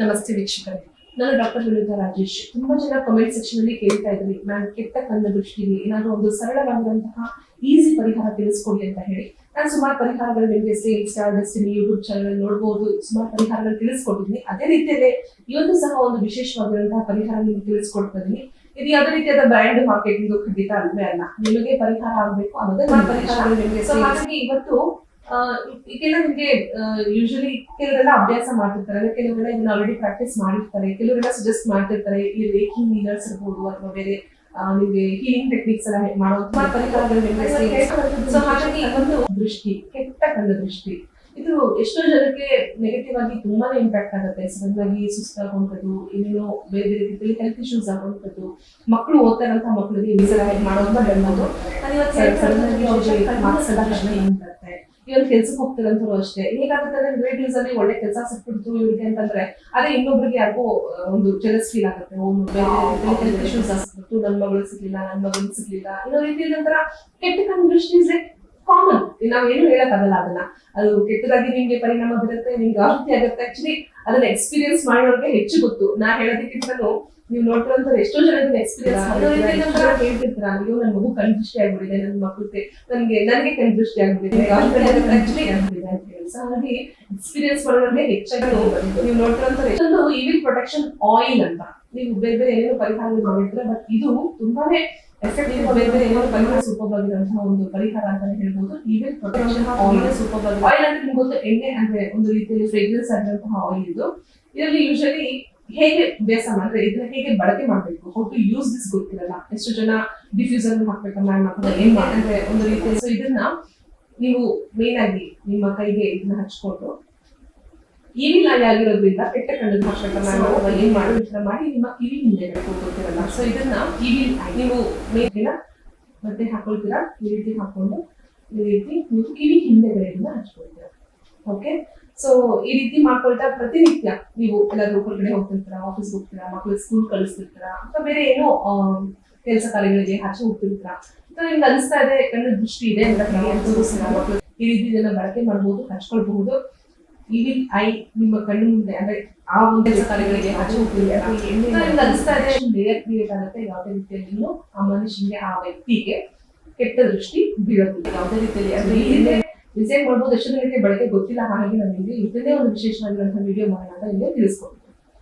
ನಮಸ್ತೆ ವೀಕ್ಷಕರೇ. ನಾನು ಡಾಕ್ಟರ್ ಲಲಿತಾ ರಾಜೇಶ್. ತುಂಬಾ ಜನ ಕಮೆಂಟ್ ಸೆಕ್ಷನ್ ಅಲ್ಲಿ ಕೇಳ್ತಾ ಇದ್ರಿ ಮ್ಯಾಮ್ ಕೆಟ್ಟ ಕಣ್ಣ ದೃಷ್ಟಿಗೆ ಏನಾದ್ರು ಒಂದು ಸರಳವಾಗಿರುವಂತಹ ಈಸಿ ಪರಿಹಾರ ತಿಳಿಸ್ಕೊಡಿ ಅಂತ ಹೇಳಿ. ನಾನು ಸುಮಾರು ಪರಿಹಾರಗಳು ನಿಮಗೆ sale star destiny YouTube channel ನೋಡಬಹುದು ಸುಮಾರು ಪರಿಹಾರಗಳು ತಿಳಿಸ್ಕೊಟ್ಟಿದ್ದೀನಿ. ಅದೇ ರೀತಿಯಲ್ಲೇ ಇವತ್ತು ಸಹ ಒಂದು ವಿಶೇಷವಾಗಿರುವಂತಹ ಪರಿಹಾರ ನಿಮ್ಗೆ ತಿಳಿಸ್ಕೊಡ್ತಾ ಇದು ಯಾವುದೇ ರೀತಿಯಾದ ಬ್ರ್ಯಾಂಡ್ ಮಾರ್ಕೆಟಿಂಗ್ ಖಂಡಿತ ಅಲ್ವೇ ಅಲ್ಲ. ನಿಮಗೆ ಪರಿಹಾರ ಆಗಬೇಕು ಅನ್ನೋದೇ ಪರಿಹಾರ ಪರಿಹಾರಗಳು ನಿಮಗೆ ಸೊ ಹಾಗಾಗಿ ಇವತ್ತು ನಿಮಗೆ ಯೂಶಲಿ ಕೆಲವರೆಲ್ಲ ಅಭ್ಯಾಸ ಮಾಡ್ತಿರ್ತಾರೆ. ಕೆಲವರೆಲ್ಲ ಇದನ್ನ ಆಲ್ರೆಡಿ ಪ್ರಾಕ್ಟೀಸ್ ಮಾಡಿರ್ತಾರೆ. ಕೆಲವರೆಲ್ಲ ಸಜೆಸ್ಟ್ ಮಾಡ್ತಿರ್ತಾರೆ, ಈ ರೇಕಿಂಗ್ ಮೀನರ್ಸ್ ಇರ್ಬೋದು ಅಥವಾ ಬೇರೆ ನಿಮಗೆ ಹೀಲಿಂಗ್ ಟೆಕ್ನಿಕ್ಸ್ ಎಲ್ಲ ಮಾಡೋ ತುಂಬಾ ಸೊ ಹಾಗಾಗಿ ಒಂದು ದೃಷ್ಟಿ, ಕೆಟ್ಟ ಕಣ್ಣ ದೃಷ್ಟಿ. ಇದು ಎಷ್ಟೋ ಜನಕ್ಕೆ ನೆಗೆಟಿವ್ ಆಗಿ ತುಂಬಾನೇ ಇಂಪ್ಯಾಕ್ಟ್ ಆಗುತ್ತೆ. ಸಡನ್ ಆಗಿ ಸುಸ್ತಾಗುವಂಥದ್ದು ಇನ್ನೇನೋ ಬೇರೆ ಬೇರೆ ರೀತಿಯಲ್ಲಿ ಹೆಲ್ತ್ ಇಶ್ಯೂಸ್ ಆಗುವಂಥದ್ದು ಮಕ್ಕಳು ಓದ್ತಾರಂತ ಮಕ್ಕಳಿಗೆ ವಿಸರ ಮಾಡೋದು ಸಡನ್ ಆಗಿ ಅವ್ರಿಗೆ ಮಾರ್ಕ್ಸ್ ಎಲ್ಲ ಕಡಿಮೆ ಬರುತ್ತೆ ಇವ್ರು ಕೆಲ್ಸಕ್ಕೆ ಹೋಗ್ತಿರೋಂಥವ್ರು ಅಷ್ಟೇ. ಹೇಗಾಗುತ್ತೆ ರಿಲೇಟಿವ್ಸ್ ಅಲ್ಲಿ ಒಳ್ಳೆ ಕೆಲಸ ಸಿಕ್ಬಿಡ್ತು ಇವ್ರಿಗೆ ಅಂತಂದ್ರೆ ಅದೇ ಇನ್ನೊಬ್ರಿಗೆ ಯಾರಿಗೂ ಒಂದು ಜೆಲಸ್ ಫೀಲ್ ಆಗುತ್ತೆ. ಹೆಲ್ತ್ ಇಶ್ಯೂಸ್ ನನ್ನ ಮಗಳು ಸಿಗ್ಲಿಲ್ಲ ನನ್ನ ಮಗಳು ಸಿಗ್ಲಿಲ್ಲ. ಇನ್ನೋ ರೀತಿ ನಂತರ ಕೆಟ್ಟ ಕಂಡೀಷನ್ ಕಾಮನ್ ನಾವು ಏನು ಹೇಳಕ್ಕಾಗಲ್ಲ ಅದನ್ನ. ಅದು ಕೆಟ್ಟದಾಗಿ ನಿಮ್ಗೆ ಪರಿಣಾಮ ಬೀರುತ್ತೆ ನಿಮ್ಗೆ ಆಹುತಿ ಆಗುತ್ತೆ. ಆಕ್ಚುಲಿ ಅದನ್ನ ಎಕ್ಸ್ಪೀರಿಯನ್ಸ್ ಮಾಡೋರ್ಗೆ ಹೆಚ್ಚು ಗೊತ್ತು. ನಾ ಹೇಳೋದಕ್ಕಿಂತಲೂ ನೀವು ನೋಡ್ತಿರೋಂಥ ಎಷ್ಟೋ ಜನ ಎಕ್ಸ್ಪೀರಿಯನ್ಸ್ ಹೇಳ್ತಿರ್ತಾರೆ ಅಯ್ಯೋ ನನ್ನ ಮಗು ಕಣ್ದೃಷ್ಟಿ ಆಗ್ಬಿಟ್ಟಿದೆ ನನ್ನ ಮಕ್ಕಳಿಗೆ ನನ್ಗೆ ನನಗೆ ಕಣ್ದೃಷ್ಟಿ ಆಗ್ಬಿಟ್ಟಿದೆ ಆಕ್ಚುಲಿ ಆಗ್ಬಿಟ್ಟಿದೆ ಅಂತ ಹೇಳಿ. ಸೊ ಹಾಗಾಗಿ ಎಕ್ಸ್ಪೀರಿಯನ್ಸ್ ಮಾಡೋದ್ರಲ್ಲಿ ಹೆಚ್ಚಾಗಿ ನೀವು ನೋಡ್ತಿರೋಂಥ ಇನ್ನೊಂದು ಇವಿಲ್ ಪ್ರೊಟೆಕ್ಷನ್ ಆಯಿಲ್ ಅಂತ. ನೀವು ಬೇರೆ ಬೇರೆ ಏನೋ ಪರಿಹಾರ ಮಾಡಿದ್ರೆ ಬಟ್ ಇದು ತುಂಬಾನೇ ಎಫೆಕ್ಟಿವ್ ಬೇರೆ ಬೇರೆ ಏನೋ ಪರಿಹಾರ ಸೂಪರ್ ಆಗಿರುವಂತಹ ಒಂದು ಪರಿಹಾರ ಅಂತಾನೆ ಹೇಳ್ಬೋದು. Evil protection oil super oil ಅಂದ್ರೆ ನಿಮ್ಗೊಂದು ಎಣ್ಣೆ ಅಂದ್ರೆ ಒಂದು ರೀತಿಯಲ್ಲಿ ಫ್ರೇಗ್ರೆನ್ಸ್ ಆಗಿರುವಂತಹ ಆಯಿಲ್ ಇದು. ಇದರಲ್ಲಿ ಯೂಶಲಿ ಹೇಗೆ ಬೇಸ ಮಾಡಿದ್ರೆ ಇದನ್ನ ಹೇಗೆ ಬಳಕೆ ಮಾಡಬೇಕು? ಹೌ ಟು ಯೂಸ್ ದಿಸ್ ಗೊತ್ತಿರಲ್ಲ. ಎಷ್ಟು ಜನ ಡಿಫ್ಯೂಸರ್ ಹಾಕ್ಬೇಕು ಮ್ಯಾಮ್ ಅಥವಾ ಏನ್ ಮಾಡಿದ್ರೆ ಒಂದು ರೀತಿ ಸೊ ಇದನ್ನ ನೀವು ಮೇನ್ ಆಗಿ ನಿಮ್ಮ ಕೈಗೆ ಇದನ್ನ ಹಚ್ಕೊಂಡು ಏನಿಲ್ಲ ಆಗಿ ಆಗಿರೋದ್ರಿಂದ ಕೆಟ್ಟ ಕಣ್ಣು ಹಾಕ್ಬೇಕು ಮ್ಯಾಮ್ ಅಥವಾ ಏನ್ ಮಾಡಿ ಈ ಮಾಡಿ ನಿಮ್ಮ ಕಿವಿ ಹಿಂದೆ ಗೊತ್ತಿರಲ್ಲ ಸೊ ಇದನ್ನ ಕಿವಿ ನೀವು ಮೇಲಿನ ಮತ್ತೆ ಹಾಕೊಳ್ತೀರಾ? ಈ ರೀತಿ ಹಾಕೊಂಡು ಈ ರೀತಿ ನೀವು ಕಿವಿ ಹಿಂದೆಗಡೆಯಿಂದ ಹಚ್ಕೊಳ್ತೀರಾ. ಓಕೆ ಸೊ ಈ ರೀತಿ ಮಾಡ್ಕೊಳ್ತಾ ಪ್ರತಿನಿತ್ಯ ನೀವು ಎಲ್ಲಾದ್ರೂ ಹೊರಗಡೆ ಹೋಗ್ತಿರ್ತೀರಾ ಆಫೀಸ್ ಹೋಗ್ತೀರಾ ಮಕ್ಕಳು ಸ್ಕೂಲ್ ಕಳಿಸ್ತಿರ್ತೀರಾ, ಅಥವಾ ಬೇರೆ ಏನೋ ಕೆಲಸ ಕಾರ್ಯಗಳಿಗೆ ಆಚೆ ಹೋಗ್ತಿರ್ತೀರಾ ಸೊ ನಿಮ್ಗೆ ಅನಿಸ್ತಾ ಇದೆ, ಕಣ್ಣು ದೃಷ್ಟಿ ಇದೆ ಅಂತ ಮಕ್ಕಳು ಈ ರೀತಿ ಇದನ್ನ ಬಳಕೆ ಮಾಡ್ಬೋದು ಹಚ್ಕೊಳ್ಬಹುದು ಇಲ್ಲಿ ಐ, ನಿಮ್ಮ ಕಣ್ಣು ಮುಂದೆ, ಅಂದ್ರೆ ಆ ಒಂದು ಕೆಲಸ ಕಾರ್ಯಗಳಿಗೆ ಆಚೆ ಹೋಗ್ತಿರ್ತೀರಾ? ಅನಿಸ್ತಾ ಇದೆ ಲೇಯರ್ ಕ್ರಿಯೇಟ್ ಆಗುತ್ತೆ ಯಾವುದೇ ರೀತಿಯಲ್ಲಿ ಆ ಮನುಷ್ಯನಿಗೆ ಆ ವ್ಯಕ್ತಿಗೆ ಕೆಟ್ಟ ದೃಷ್ಟಿ ಬೀಳುತ್ತೆ ಯಾವುದೇ ರೀತಿಯಲ್ಲಿ, ಅಂದ್ರೆ ಡಿಸೈನ್ ಮಾಡ್ಬೋದು ಜನಕ್ಕೆ ಬಳಕೆ ಗೊತ್ತಿಲ್ಲ ಹಾಗಾಗಿ ನಾನು ಇಲ್ಲಿ ಇದನ್ನೇ ಒಂದು ವಿಶೇಷವಾಗಿರುವಂತಹ ವಿಡಿಯೋ ಮಾಡೋಣ ಅಂತ ಇಲ್ಲಿ ತಿಳಿಸ್ಕೊಡ್ತೀನಿ.